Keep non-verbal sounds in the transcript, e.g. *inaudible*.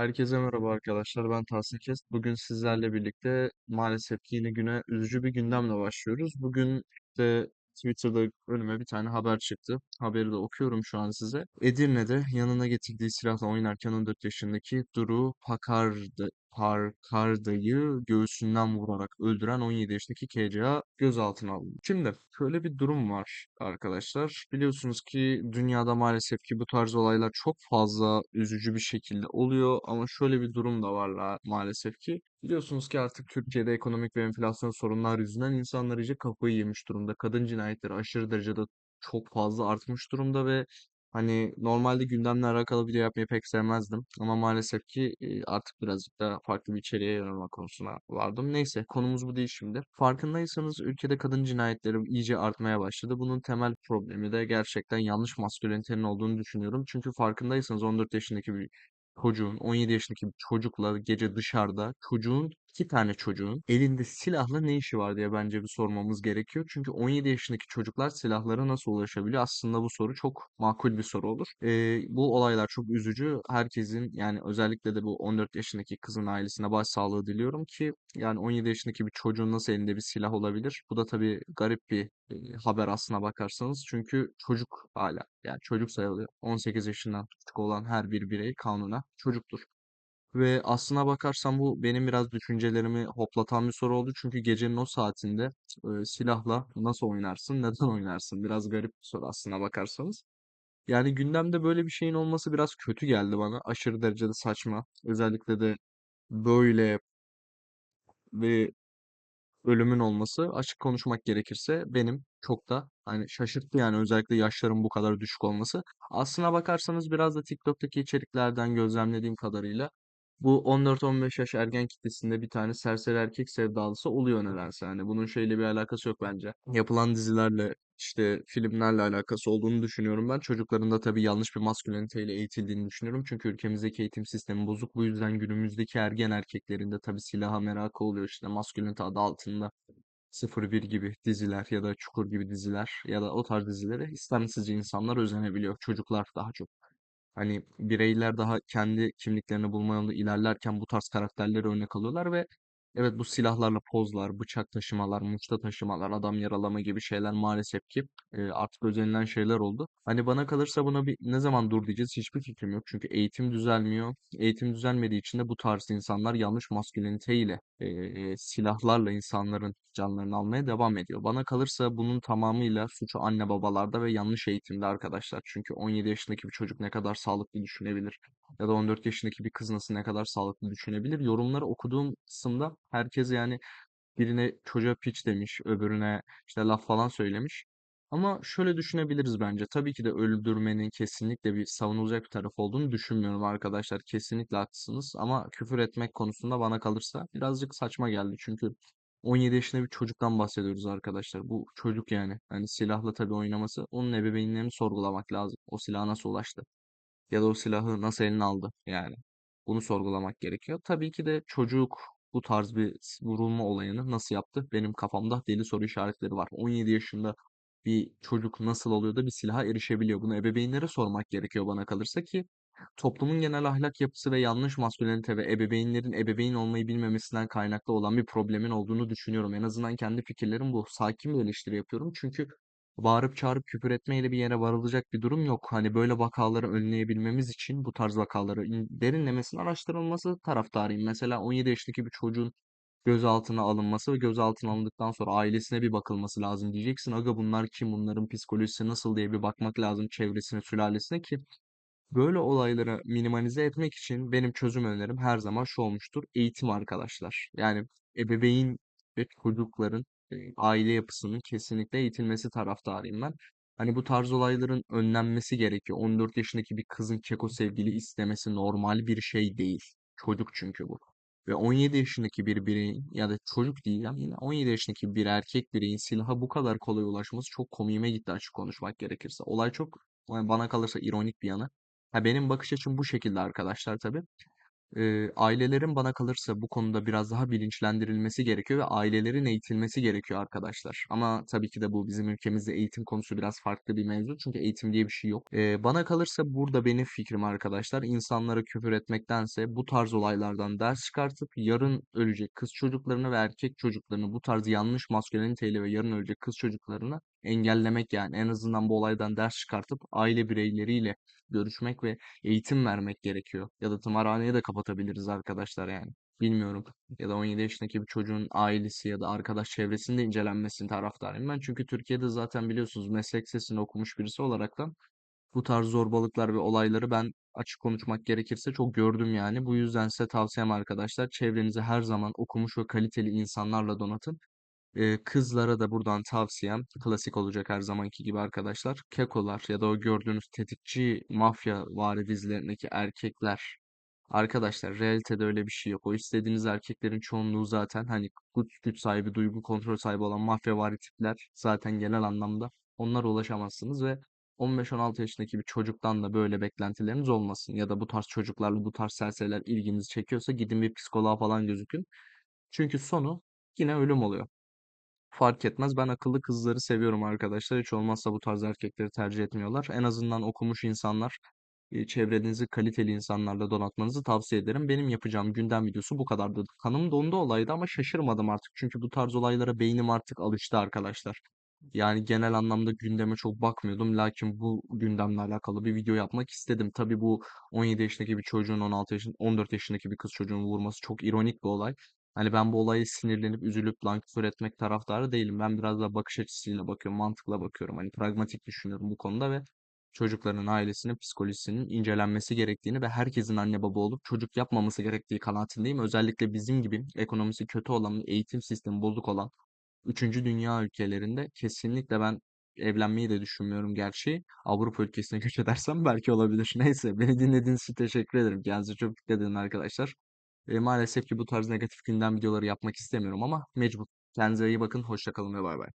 Herkese merhaba arkadaşlar. Ben Tahsin Kest. Bugün sizlerle birlikte maalesef ki yine güne üzücü bir gündemle başlıyoruz. Bugün de Twitter'da önüme bir tane haber çıktı. Haberi de okuyorum şu an size. Edirne'de yanına getirdiği silahla oynarken 14 yaşındaki Duru Pakardı, Parkarda'yı göğsünden vurarak öldüren 17 yaşındaki KCA gözaltına alındı. Şimdi şöyle bir durum var arkadaşlar. Biliyorsunuz ki dünyada maalesef ki bu tarz olaylar çok fazla üzücü bir şekilde oluyor ama şöyle bir durum da var la- maalesef ki. Biliyorsunuz ki artık Türkiye'de ekonomik ve enflasyon sorunlar yüzünden insanlar iyice kafayı yemiş durumda. Kadın cinayetleri aşırı derecede çok fazla artmış durumda ve Hani normalde gündemle alakalı video yapmayı pek sevmezdim ama maalesef ki artık birazcık da farklı bir içeriğe yönelme konusuna vardım. Neyse konumuz bu değil şimdi. Farkındaysanız ülkede kadın cinayetleri iyice artmaya başladı. Bunun temel problemi de gerçekten yanlış maskülenitenin olduğunu düşünüyorum. Çünkü farkındaysanız 14 yaşındaki bir çocuğun, 17 yaşındaki bir çocukla gece dışarıda çocuğun iki tane çocuğun elinde silahla ne işi var diye bence bir sormamız gerekiyor. Çünkü 17 yaşındaki çocuklar silahlara nasıl ulaşabiliyor? Aslında bu soru çok makul bir soru olur. Ee, bu olaylar çok üzücü. Herkesin yani özellikle de bu 14 yaşındaki kızın ailesine başsağlığı diliyorum ki yani 17 yaşındaki bir çocuğun nasıl elinde bir silah olabilir? Bu da tabii garip bir e, haber aslına bakarsanız. Çünkü çocuk hala yani çocuk sayılıyor. 18 yaşından küçük olan her bir birey kanuna çocuktur. Ve aslına bakarsam bu benim biraz düşüncelerimi hoplatan bir soru oldu. Çünkü gecenin o saatinde e, silahla nasıl oynarsın, neden oynarsın? Biraz garip bir soru aslına bakarsanız. Yani gündemde böyle bir şeyin olması biraz kötü geldi bana. Aşırı derecede saçma. Özellikle de böyle bir ölümün olması açık konuşmak gerekirse benim çok da hani şaşırttı yani özellikle yaşların bu kadar düşük olması. Aslına bakarsanız biraz da TikTok'taki içeriklerden gözlemlediğim kadarıyla bu 14-15 yaş ergen kitlesinde bir tane serseri erkek sevdalısı oluyor nedense. Yani bunun şeyle bir alakası yok bence. Yapılan dizilerle işte filmlerle alakası olduğunu düşünüyorum ben. Çocukların da tabii yanlış bir masküleniteyle eğitildiğini düşünüyorum. Çünkü ülkemizdeki eğitim sistemi bozuk. Bu yüzden günümüzdeki ergen erkeklerin de tabii silaha merakı oluyor. İşte maskülenite adı altında 01 gibi diziler ya da Çukur gibi diziler ya da o tarz dizilere istemsizce insanlar özenebiliyor. Çocuklar daha çok. Hani bireyler daha kendi kimliklerini bulma yolunda ilerlerken bu tarz karakterleri örnek alıyorlar ve evet bu silahlarla pozlar, bıçak taşımalar, mıçta taşımalar, adam yaralama gibi şeyler maalesef ki e, artık özenilen şeyler oldu. Hani bana kalırsa buna bir ne zaman dur diyeceğiz hiçbir fikrim yok. Çünkü eğitim düzelmiyor. Eğitim düzelmediği için de bu tarz insanlar yanlış masküleniteyle, e, silahlarla insanların canlarını almaya devam ediyor. Bana kalırsa bunun tamamıyla suçu anne babalarda ve yanlış eğitimde arkadaşlar. Çünkü 17 yaşındaki bir çocuk ne kadar sağlıklı düşünebilir ya da 14 yaşındaki bir kız nasıl ne kadar sağlıklı düşünebilir. Yorumları okuduğum kısımda herkes yani birine çocuğa piç demiş, öbürüne işte laf falan söylemiş. Ama şöyle düşünebiliriz bence. Tabii ki de öldürmenin kesinlikle bir savunulacak bir taraf olduğunu düşünmüyorum arkadaşlar. Kesinlikle haklısınız. Ama küfür etmek konusunda bana kalırsa birazcık saçma geldi. Çünkü 17 yaşında bir çocuktan bahsediyoruz arkadaşlar. Bu çocuk yani. Hani silahla tabii oynaması. Onun ebeveynlerini sorgulamak lazım. O silaha nasıl ulaştı? Ya da o silahı nasıl eline aldı yani. Bunu sorgulamak gerekiyor. Tabii ki de çocuk bu tarz bir vurulma olayını nasıl yaptı? Benim kafamda deli soru işaretleri var. 17 yaşında bir çocuk nasıl oluyor da bir silaha erişebiliyor? Bunu ebeveynlere sormak gerekiyor bana kalırsa ki toplumun genel ahlak yapısı ve yanlış maskülenite ve ebeveynlerin ebeveyn olmayı bilmemesinden kaynaklı olan bir problemin olduğunu düşünüyorum. En azından kendi fikirlerim bu. Sakin bir eleştiri yapıyorum. Çünkü bağırıp çağırıp küfür etmeyle bir yere varılacak bir durum yok. Hani böyle vakaları önleyebilmemiz için bu tarz vakaları in- derinlemesine araştırılması taraftarıyım. Mesela 17 yaşındaki bir çocuğun gözaltına alınması ve gözaltına alındıktan sonra ailesine bir bakılması lazım diyeceksin. Aga bunlar kim, bunların psikolojisi nasıl diye bir bakmak lazım çevresine, sülalesine ki Böyle olayları minimalize etmek için benim çözüm önerim her zaman şu olmuştur. Eğitim arkadaşlar. Yani ebeveyn ve çocukların e, aile yapısının kesinlikle eğitilmesi taraftarıyım ben. Hani bu tarz olayların önlenmesi gerekiyor. 14 yaşındaki bir kızın keko sevgili istemesi normal bir şey değil. Çocuk çünkü bu. Ve 17 yaşındaki bir bireyin ya da çocuk değil ama yine 17 yaşındaki bir erkek bireyin silaha bu kadar kolay ulaşması çok komiğime gitti açık konuşmak gerekirse. Olay çok yani bana kalırsa ironik bir yanı. Ha benim bakış açım bu şekilde arkadaşlar tabii. Eee, ailelerin bana kalırsa bu konuda biraz daha bilinçlendirilmesi gerekiyor ve ailelerin eğitilmesi gerekiyor arkadaşlar. Ama tabii ki de bu bizim ülkemizde eğitim konusu biraz farklı bir mevzu. Çünkü eğitim diye bir şey yok. Eee, bana kalırsa burada benim fikrim arkadaşlar insanlara küfür etmektense bu tarz olaylardan ders çıkartıp yarın ölecek kız çocuklarını ve erkek çocuklarını bu tarz yanlış masküleniteyle ve yarın ölecek kız çocuklarını engellemek yani en azından bu olaydan ders çıkartıp aile bireyleriyle görüşmek ve eğitim vermek gerekiyor. Ya da tımarhaneyi de kapatabiliriz arkadaşlar yani. Bilmiyorum. Ya da 17 yaşındaki bir çocuğun ailesi ya da arkadaş çevresinde incelenmesini taraftarıyım ben. Çünkü Türkiye'de zaten biliyorsunuz meslek sesini okumuş birisi olaraktan bu tarz zorbalıklar ve olayları ben açık konuşmak gerekirse çok gördüm yani. Bu yüzden size tavsiyem arkadaşlar çevrenizi her zaman okumuş ve kaliteli insanlarla donatın. Kızlara da buradan tavsiyem klasik olacak her zamanki gibi arkadaşlar. Kekolar ya da o gördüğünüz tetikçi mafya vari dizilerindeki erkekler. Arkadaşlar realitede öyle bir şey yok. O istediğiniz erkeklerin çoğunluğu zaten hani güç, güç sahibi, duygu kontrol sahibi olan mafyavari tipler zaten genel anlamda onlara ulaşamazsınız ve 15-16 yaşındaki bir çocuktan da böyle beklentileriniz olmasın. Ya da bu tarz çocuklarla bu tarz serseriler ilginizi çekiyorsa gidin bir psikoloğa falan gözükün. Çünkü sonu yine ölüm oluyor. Fark etmez. Ben akıllı kızları seviyorum arkadaşlar. Hiç olmazsa bu tarz erkekleri tercih etmiyorlar. En azından okumuş insanlar, çevrenizi kaliteli insanlarla donatmanızı tavsiye ederim. Benim yapacağım gündem videosu bu kadardı. Kanım dondu olaydı ama şaşırmadım artık. Çünkü bu tarz olaylara beynim artık alıştı arkadaşlar. Yani genel anlamda gündeme çok bakmıyordum. Lakin bu gündemle alakalı bir video yapmak istedim. Tabii bu 17 yaşındaki bir çocuğun 16 yaşın 14 yaşındaki bir kız çocuğun vurması çok ironik bir olay. Hani ben bu olaya sinirlenip üzülüp lan küfür etmek taraftarı değilim. Ben biraz da bakış açısıyla bakıyorum, mantıkla bakıyorum. Hani pragmatik düşünüyorum bu konuda ve çocukların ailesinin psikolojisinin incelenmesi gerektiğini ve herkesin anne baba olup çocuk yapmaması gerektiği kanaatindeyim. Özellikle bizim gibi ekonomisi kötü olan, eğitim sistemi bozuk olan Üçüncü dünya ülkelerinde kesinlikle ben evlenmeyi de düşünmüyorum gerçi. Avrupa ülkesine göç edersem belki olabilir. *laughs* Neyse beni dinlediğiniz için teşekkür ederim. Kendinize çok dikkat edin arkadaşlar. E, maalesef ki bu tarz negatif gündem videoları yapmak istemiyorum ama mecbur. Kendinize iyi bakın. Hoşça kalın ve bay bay.